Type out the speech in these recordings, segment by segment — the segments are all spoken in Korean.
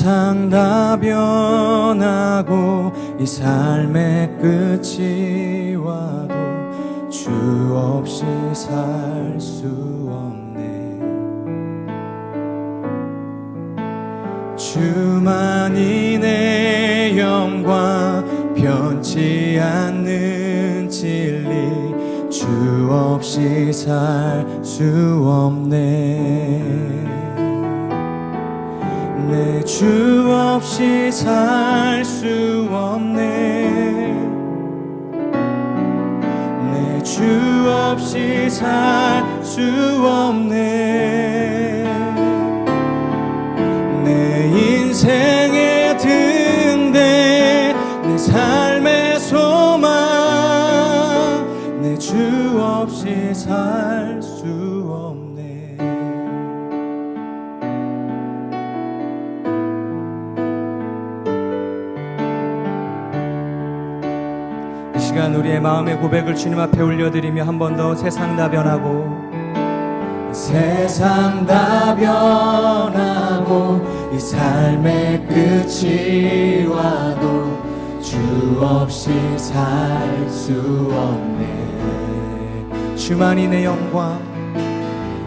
세상 다 변하고 이 삶의 끝이 와도 주 없이 살 수 없네. 주만이 내 영광 변치 않는 진리 주 없이 살 수 없네 내 주 없이 살 수 없네? 내 주 없이 살 수 없네? 내 인생 고백을 주님 앞에 올려드리며 한 번 더 세상 다 변하고 세상 다 변하고 이 삶의 끝이 와도 주 없이 살 수 없네. 주만이 내 영광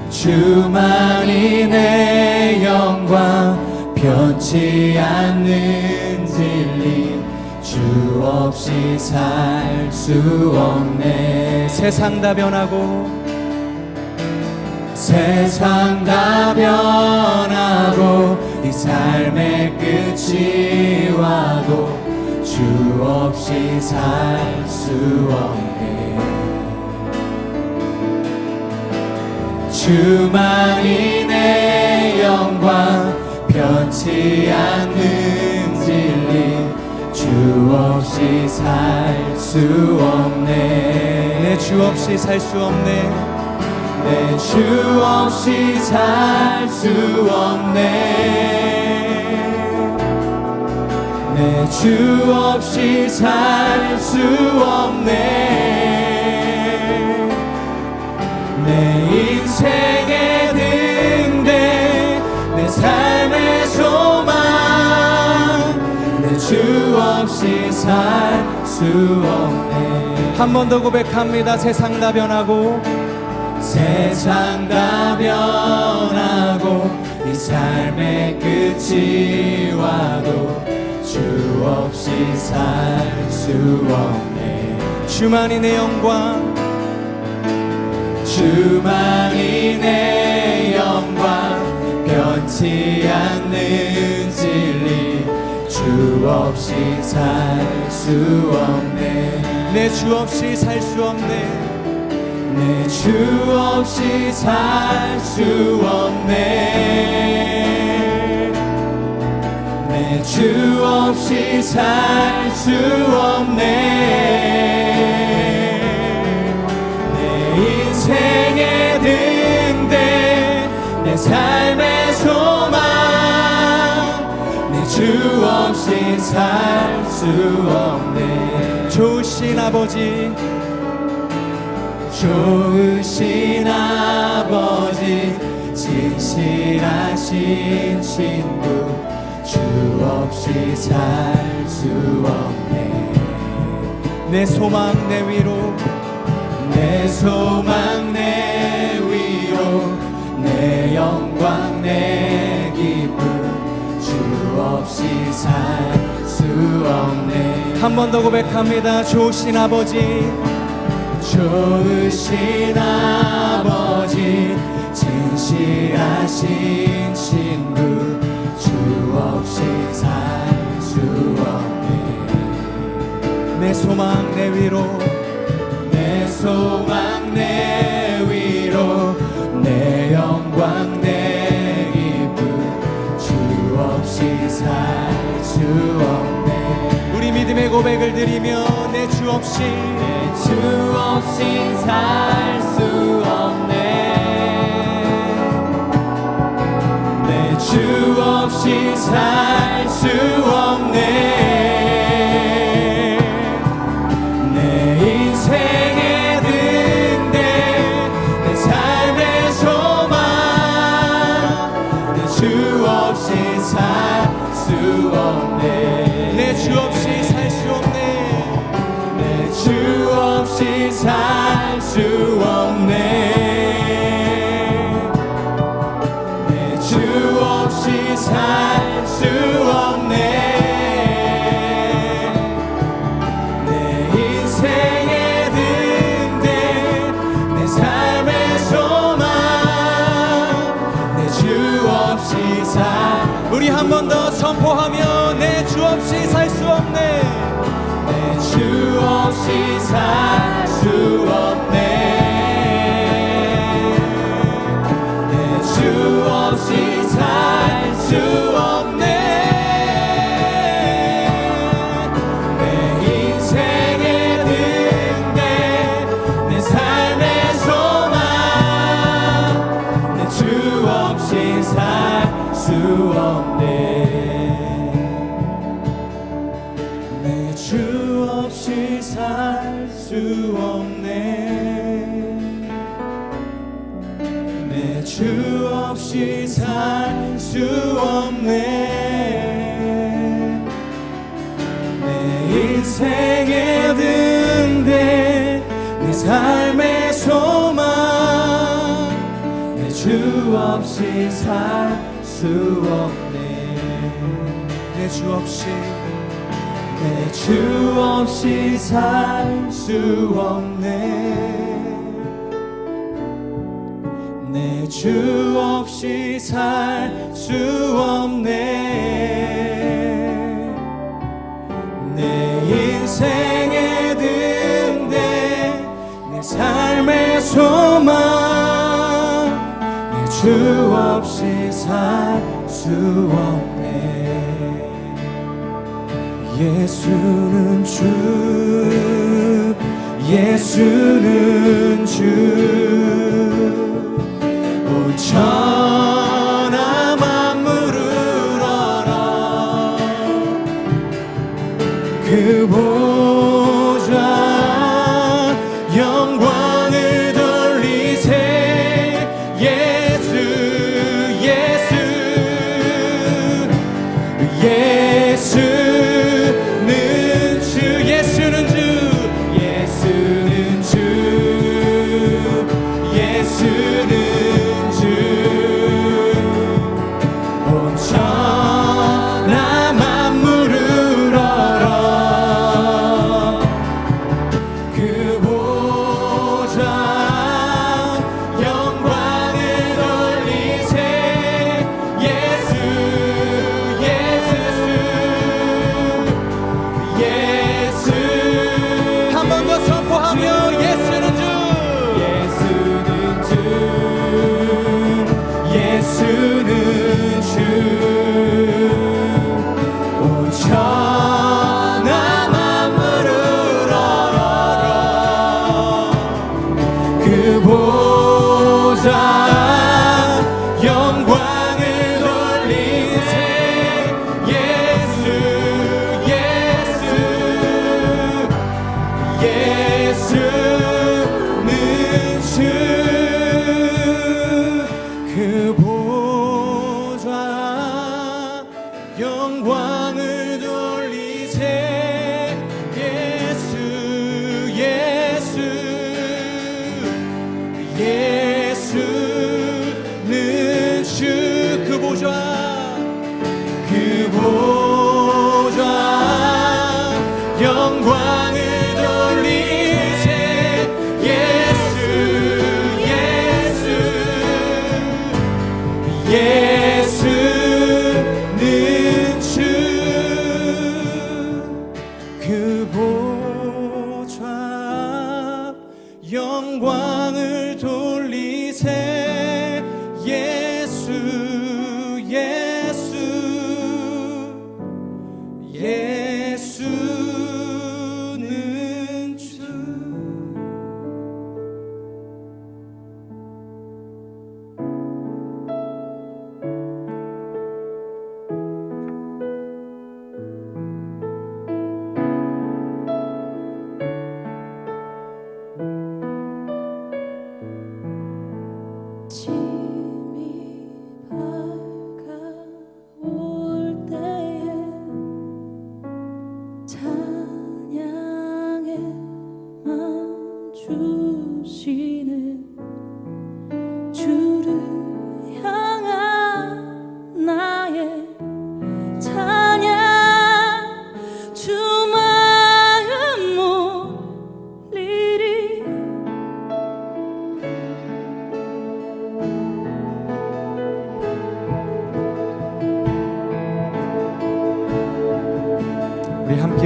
주만이 내 영광 변치 않는 진리 주 없이 살 수 없네. 세상 다 변하고 세상 다 변하고 이 삶의 끝이 와도 주 없이 살 수 없네. 주만이 내 영광 변치 않 없이 살 수 없네. 내 주 없이 살 수 없네. 내 주 없이 살 수 없네. 내 주 없이 살 수 없네. 내 인생의 등대 내 삶의 내주 없이 살 수 없네. 한 번 더 고백합니다. 세상 다 변하고. 세상 다 변하고 이 삶의 끝이 와도 주 없이 살 수 없네. 주만이 내 영광. 주만이 내 영광. 변치 않는 진리 주 없이 살 수 없네. 내 주 없이 살 수 없네. 내 주 없이 살 수 없네. 내 주 없이 살 수 없네. 내 인생의 등대 내 삶의 소망. 내 주 없이 살 수 없네. 좋으신 아버지. 좋으신 아버지 진실하신 친구 주 없이 살 수 없네. 내 소망 내 위로. 내 소망 내 위로 내 영광 내 기쁨 주 없이 살수 없네. 한 번 더 고백합니다. 좋으신 아버지. 좋으신 아버지 진실하신 친구 주 없이 살 수 없네. 내 소망 내 위로. 내 소망 내 위로 드리며 내 주 없이 내 주 없이 살 수 없네. 내 주 없이 살 수 없네. 내 인생의 등대 내 삶의 소망. 내 주 없이 살 살 수 없네. 내 주 없이 살 수 없네. 내 인생의 등대 내 삶의 소망. 내 주 없이 살 우리 한 번 더 선포하며 내 주 없이 살 수 없네. 내 주 없이 살 내 인생의 등대 내 삶의 소망 내 주 없이 살 수 없네. 내 주 없이 내 주 없이 살 수 없네 주 없이 살 수 없네. 내 인생의 등대 내 삶의 소망 내 주 없이 살 수 없네. 예수는 주 예수는 주온 천하 만물을 알아. 그 보좌 영광을 돌리세. 예수 예수 예수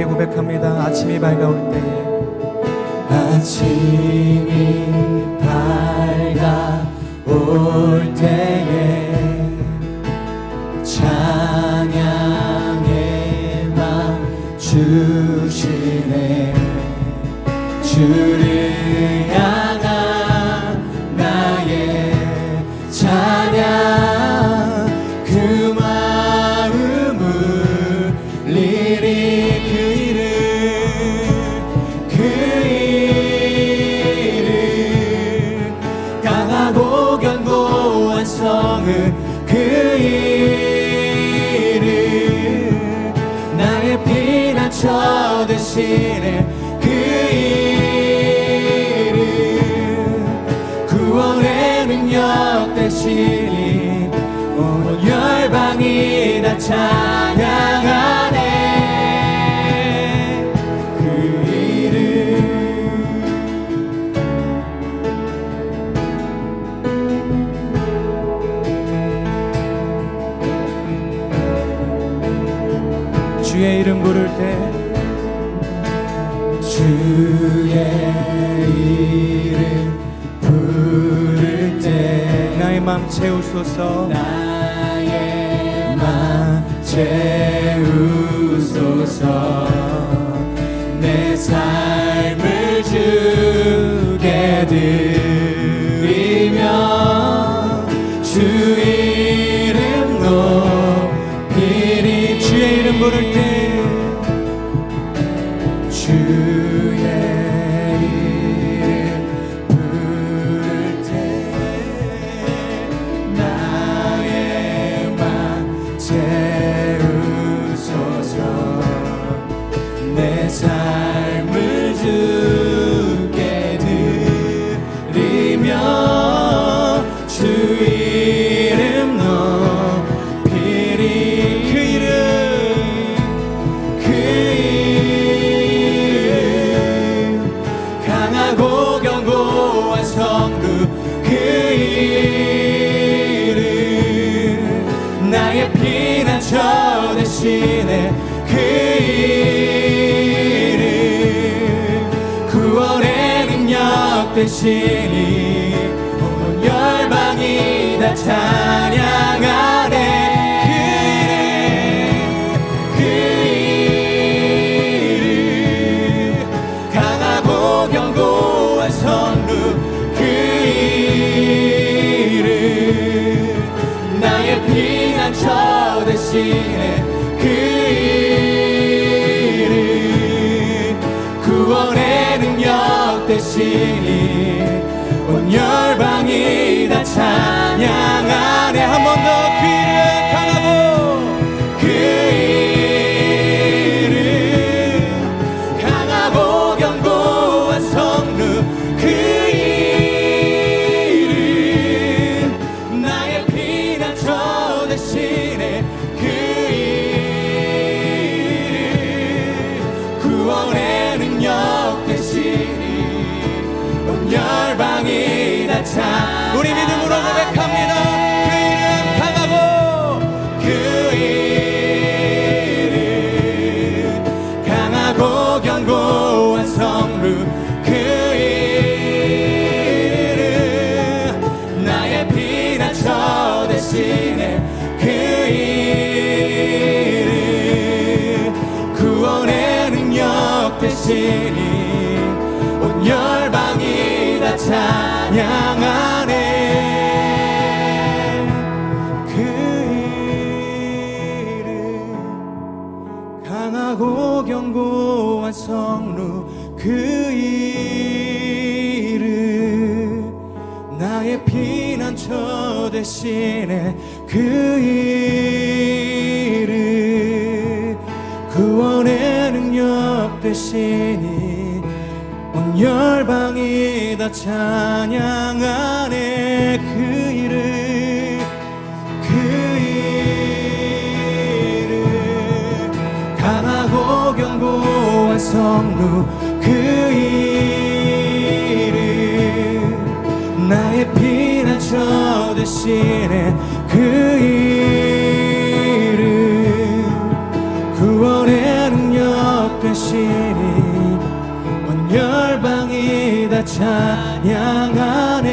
고백합니다. 아침이 밝아올 때에 아침이 밝아올 때에 찬양의 맘 주시네 주를 되시니 온 열방이 다 찬양하네. 그 이름. 주의 이름 부를 때 주의 맘 채우소서. 나의 맘 채우소서. 내 삶을 주게 드리며 주 이름 높이리 주의 이름 부를 때 피난처 대신에 그 이름 구원의 능력 되시니 온 열방이 다 찬양하네 그 이름 구원의 능력 되시니 온열 우리 믿음으로 고백합니다. 강하고 견고한 성루 그 이름 나의 피난처 대신에 그 이름 구원의 능력 되시니 온 열방이 다 찬양하네 성루 그 이름 나의 피난처 대신에 그 이름 구원의 능력 되시 하시니 온 열방이 다 찬양하네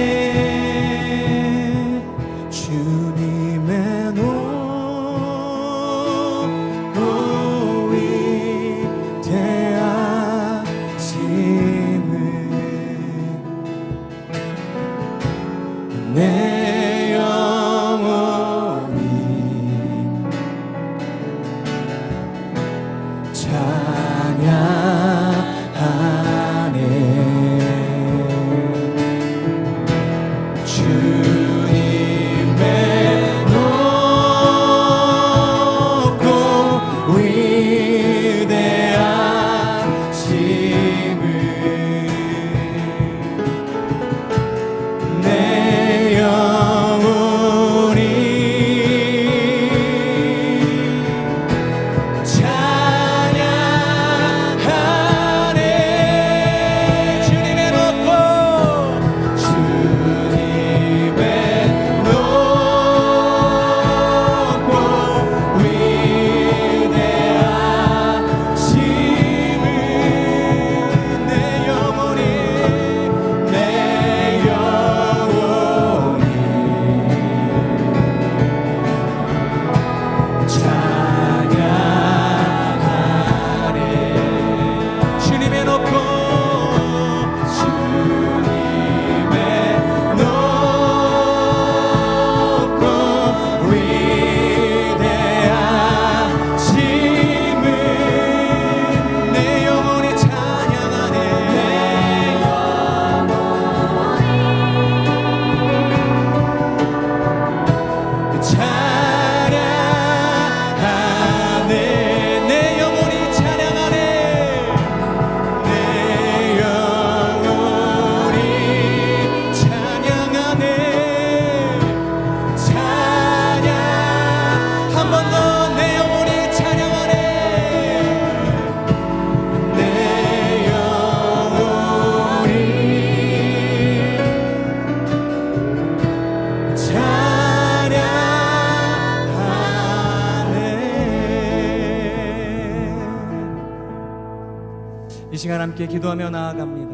함께 기도하며 나아갑니다.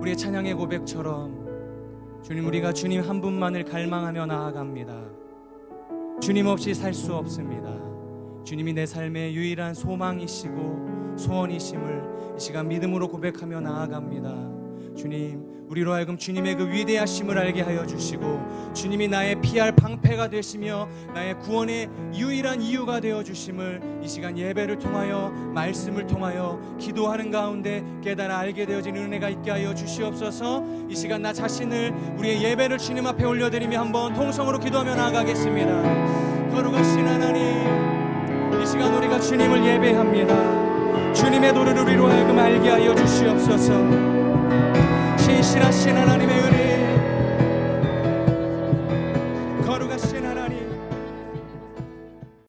우리의 찬양의 고백처럼 주님 우리가 주님 한 분만을 갈망하며 나아갑니다. 주님 없이 살 수 없습니다. 주님이 내 삶의 유일한 소망이시고 소원이심을 이 시간 믿음으로 고백하며 나아갑니다. 주님 우리로 하여금 주님의 그 위대하심을 알게 하여 주시고 주님이 나의 피할 방패가 되시며 나의 구원의 유일한 이유가 되어 주심을 이 시간 예배를 통하여 말씀을 통하여 기도하는 가운데 깨달아 알게 되어진 은혜가 있게 하여 주시옵소서. 이 시간 나 자신을 우리의 예배를 주님 앞에 올려드리며 한번 통성으로 기도하며 나아가겠습니다. 거룩하신 하나님 이 시간 우리가 주님을 예배합니다. 주님의 도를 우리로 하여금 알게 하여 주시옵소서 신실하신 하나님의